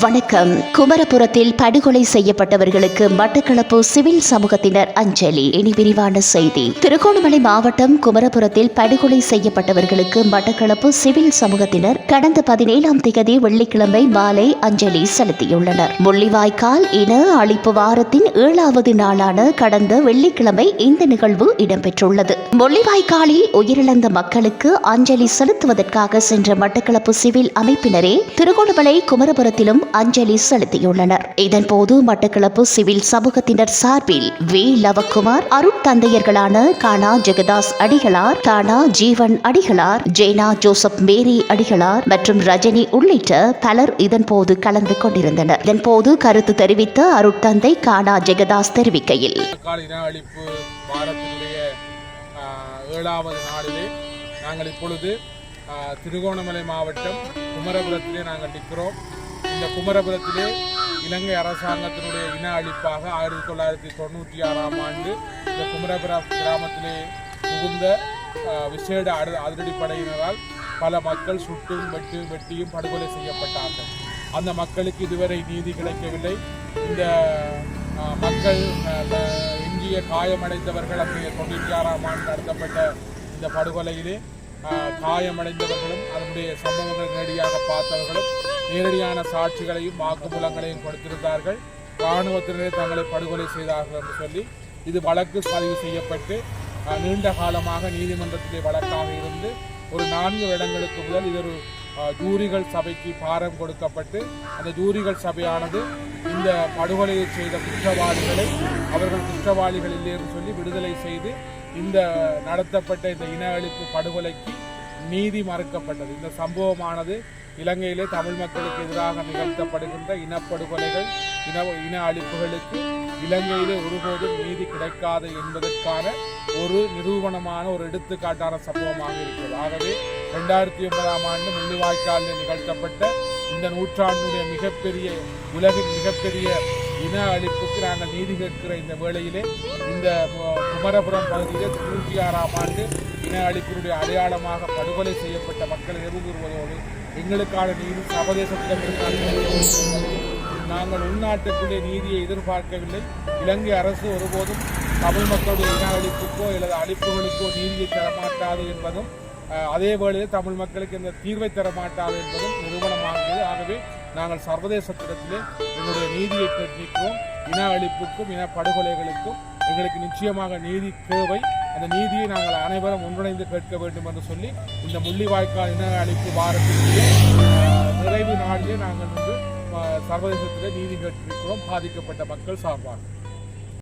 வணக்கம். குமரபுரத்தில் படுகொலை செய்யப்பட்டவர்களுக்கு மட்டக்களப்பு சிவில் சமூகத்தினர் அஞ்சலி. இனி விரிவான செய்தி. திருகோணமலை மாவட்டம் குமரபுரத்தில் படுகொலை செய்யப்பட்டவர்களுக்கு மட்டக்களப்பு சிவில் சமூகத்தினர் கடந்த பதினேழாம் திகதி வெள்ளிக்கிழமை மாலை அஞ்சலி செலுத்தியுள்ளனர். முள்ளிவாய்க்கால் இன அழிப்பு வாரத்தின் ஏழாவது நாளான கடந்த வெள்ளிக்கிழமை இந்த நிகழ்வு இடம்பெற்றுள்ளது. முள்ளிவாய்க்காலில் உயிரிழந்த மக்களுக்கு அஞ்சலி செலுத்துவதற்காக சென்ற மட்டக்களப்பு சிவில் அமைப்பினரே திருகோணமலை குமரபுரத்திலும் அஞ்சலி செலுத்தியுள்ளனர். இதன்போது மட்டக்களப்பு சிவில் சமூகத்தினர் சார்பில் வி. லவக்குமார் அருட்தந்தையர்களான கானா ஜெகதாஸ் அடிகளார் தானா ஜீவன் அடிகளார் ஜேனா ஜோசப் மேரி அடிகளார் மற்றும் ரஜினி உள்ளிட்ட பலர் இதன்போது கலந்து கொண்டிருந்தனர். இதன்போது கருத்து தெரிவித்த அருட்தந்தை கானா ஜெகதாஸ் தெரிவிக்கையில் ஏழாவது நாளிலே நாங்கள் இப்பொழுது திருகோணமலை மாவட்டம் குமரபுரத்திலே நாங்கள் நிற்கிறோம். இந்த குமரபுரத்திலே இலங்கை அரசாங்கத்தினுடைய இன அழிப்பாக ஆயிரத்தி தொள்ளாயிரத்தி தொண்ணூற்றி ஆறாம் ஆண்டு இந்த குமரபுரம் கிராமத்திலே புகுந்த விசேட அடு அதிரடிப்படையினரால் பல மக்கள் சுட்டும் வெட்டும் வெட்டியும் படுகொலை செய்யப்பட்டார்கள். அந்த மக்களுக்கு இதுவரை நீதி கிடைக்கவில்லை. இந்த மக்கள் இந்திய காயமடைந்தவர்கள் அங்கே தொண்ணூற்றி ஆறாம் ஆண்டு நடத்தப்பட்ட இந்த படுகொலையிலே காயமடைந்தவர்களும் அதனுடைய சம்பவங்களை நேரடியாக பார்த்தவர்களும் நேரடியான சாட்சிகளையும் வாக்குமூலங்களையும் கொடுத்திருந்தார்கள். இராணுவத்தினரே தங்களை படுகொலை செய்தார்கள் என்று சொல்லி இது வழக்கு பதிவு செய்யப்பட்டு நீண்ட காலமாக நீதிமன்றத்திலே வழக்காக இருந்து ஒரு நான்கு வருடங்களுக்கு முதல் இது ஒரு ஜூரிகள் சபைக்கு பாரம் கொடுக்கப்பட்டு அந்த ஜூரிகள் சபையானது இந்த படுகொலையை செய்த குற்றவாளிகளை அவர்கள் குற்றவாளிகள் இல்லை என்று சொல்லி விடுதலை செய்து இந்த நடத்தப்பட்ட இந்த இன அழிப்பு படுகொலைக்கு நீதி மறுக்கப்பட்டது. இந்த சம்பவமானது இலங்கையிலே தமிழ் மக்களுக்கு எதிராக நிகழ்த்தப்படுகின்ற இனப்படுகொலைகள் இன இன அழிப்புகளுக்கு இலங்கையிலே ஒருபோதும் நீதி கிடைக்காது என்பதற்கான ஒரு நிரூபணமான ஒரு எடுத்துக்காட்டான சம்பவமாக இருக்கிறது. ஆகவே ரெண்டாயிரத்தி ஒன்பதாம் ஆண்டு முள்ளிவாய்க்காலில் நிகழ்த்தப்பட்ட இந்த நூற்றாண்டுடைய மிகப்பெரிய உலகின் மிகப்பெரிய இன அழிப்புக்கு நாங்கள் நீதி கேட்கிற இந்த வேளையிலே இந்த குமரபுரம் பகுதியிலே தொண்ணூற்றி ஆறாம் ஆண்டு இன அழிப்பினுடைய அடையாளமாக படுகொலை செய்யப்பட்ட மக்கள் நினைவு கூறுவதோடு எங்களுக்கான நீதி சர்வதேசத்திடம் நாங்கள் உள்நாட்டுக்குள்ளே நீதியை எதிர்பார்க்கவில்லை. இலங்கை அரசு ஒருபோதும் தமிழ் மக்களுடைய இன அழிப்புக்கோ அல்லது அழிப்புகளுக்கோ நீதியை தரமாட்டாது என்பதும் அதே வேளையில் தமிழ் மக்களுக்கு இந்த தீர்வை தரமாட்டாது என்பதும் நிறுவனமாகிறது ஆகவே நாங்கள் சர்வதேசத்திடத்திலே எங்களுடைய நீதியை கேட்கிறோம் இன அழிப்புக்கும் இன படுகொலைகளுக்கும் எங்களுக்கு நிச்சயமாக நீதி தேவை. அந்த நீதியை நாங்கள் அனைவரும் ஒன்றிணைந்து கேட்க வேண்டும் என்று சொல்லி இந்த முள்ளிவாய்க்கால் இன அழிப்பு வாரத்தினுடைய நிறைவு நாளிலே நாங்கள் சர்வதேசத்திலே நீதி கேட்டிருக்கிறோம் பாதிக்கப்பட்ட மக்கள் சார்பாக.